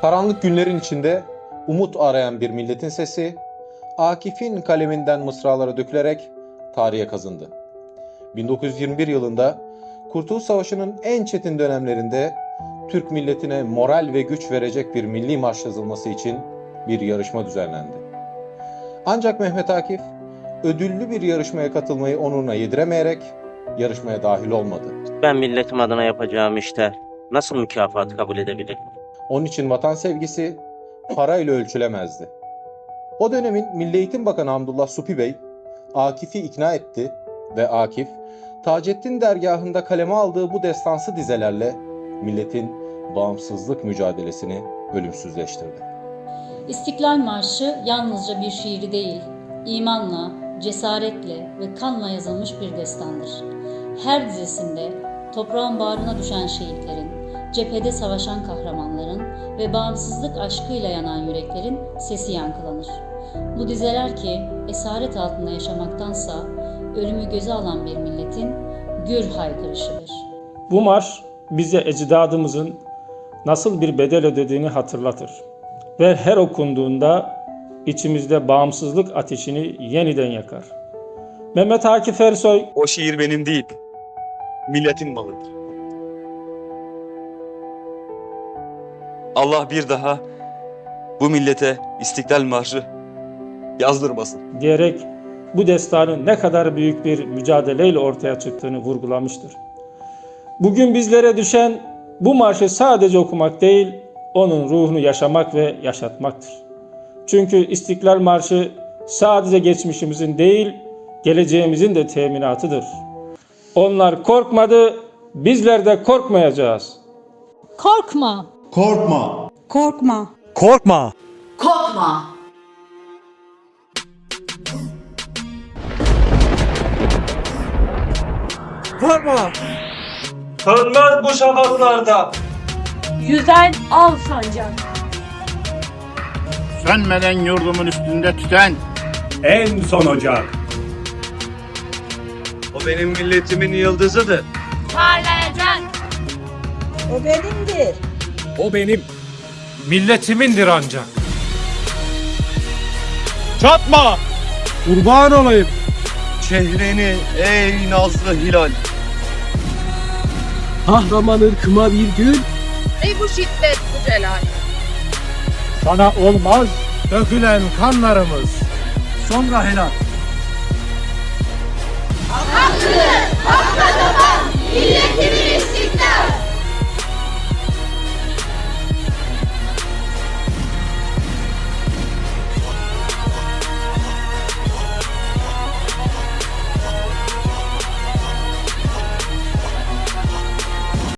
Karanlık günlerin içinde umut arayan bir milletin sesi, Akif'in kaleminden mısralara dökülerek tarihe kazındı. 1921 yılında Kurtuluş Savaşı'nın en çetin dönemlerinde Türk milletine moral ve güç verecek bir milli marş yazılması için bir yarışma düzenlendi. Ancak Mehmet Akif ödüllü bir yarışmaya katılmayı onuruna yediremeyerek yarışmaya dahil olmadı. Ben milletim adına yapacağım işte nasıl mükafat kabul edebilirim? Onun için vatan sevgisi parayla ölçülemezdi. O dönemin Milli Eğitim Bakanı Hamdullah Supi Bey, Akif'i ikna etti ve Akif, Taceddin dergahında kaleme aldığı bu destansı dizelerle milletin bağımsızlık mücadelesini ölümsüzleştirdi. İstiklal Marşı yalnızca bir şiiri değil, imanla, cesaretle ve kanla yazılmış bir destandır. Her dizesinde toprağın bağrına düşen şehitlerin, cephede savaşan kahramanların ve bağımsızlık aşkıyla yanan yüreklerin sesi yankılanır. Bu dizeler ki esaret altında yaşamaktansa ölümü göze alan bir milletin gür haykırışıdır. Bu marş bize ecdadımızın nasıl bir bedel ödediğini hatırlatır. Ve her okunduğunda içimizde bağımsızlık ateşini yeniden yakar. Mehmet Akif Ersoy O şiir benim değil, milletin malıdır. Allah bir daha bu millete İstiklal Marşı yazdırmasın. diyerek bu destanın ne kadar büyük bir mücadeleyle ortaya çıktığını vurgulamıştır. Bugün bizlere düşen bu marşı sadece okumak değil, onun ruhunu yaşamak ve yaşatmaktır. Çünkü İstiklal Marşı sadece geçmişimizin değil, geleceğimizin de teminatıdır. Onlar korkmadı, bizler de korkmayacağız. Korkma. Korkma. Korkma. Korkma. Korkma. Korkma. Sönmez bu şafaklarda. Yüzen al sancak. Sönmeden yurdumun üstünde tüten En son ocak. O benim milletimin yıldızıdır. Parlayacak. O benimdir. O benim. Milletimindir ancak. Çatma! Kurban olayım. Çehreni ey nazlı hilal. Kahraman ırkıma bir gün. Ey bu şiddet bu celal. Sana olmaz. Dökülen kanlarımız. Sonra helal.